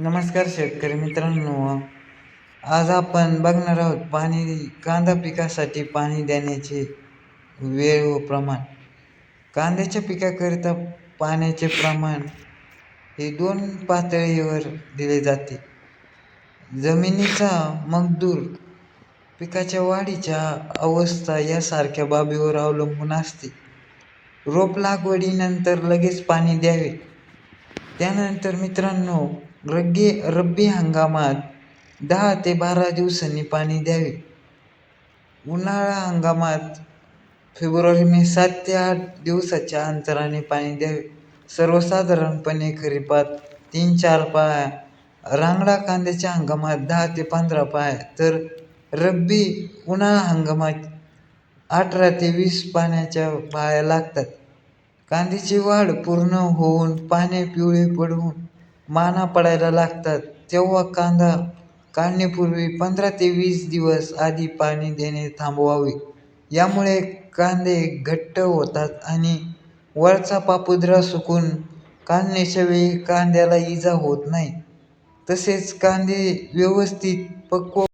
नमस्कार शेतकरी मित्रांनो. आज आपण बघणार आहोत पाणी कांदा पिकासाठी पाणी देण्याचे वेळ व प्रमाण. कांद्याच्या पिकाकरिता पाण्याचे प्रमाण हे दोन पातळीवर दिले जाते. जमिनीचा मगदूर पिकाच्या वाढीच्या अवस्था यासारख्या बाबीवर अवलंबून असते. रोप लागवडीनंतर लगेच पाणी द्यावे. त्यानंतर मित्रांनो रग्गी रब्बी हंगामात दहा ते बारा दिवसांनी पाणी द्यावे. उन्हाळा हंगामात फेब्रुवारी मे सात ते आठ दिवसाच्या अंतराने पाणी द्यावे. सर्वसाधारणपणे खरीपात तीन चार पाया रांगडा कांद्याच्या हंगामात दहा ते पंधरा पाया तर रब्बी उन्हाळा हंगामात अठरा ते वीस पाण्याच्या पाया लागतात. कांद्याची वाढ पूर्ण होऊन पाने पिवळे पडून माना पडायला लागतात तेव्हा कांदा काढण्यापूर्वी पंधरा ते वीस दिवस आधी पाणी देणे थांबवावे. यामुळे कांदे घट्ट होतात आणि वरचा पापुद्रा सुकून काढण्याच्या वेळी कांद्याला इजा होत नाही. तसेच कांदे व्यवस्थित पक्व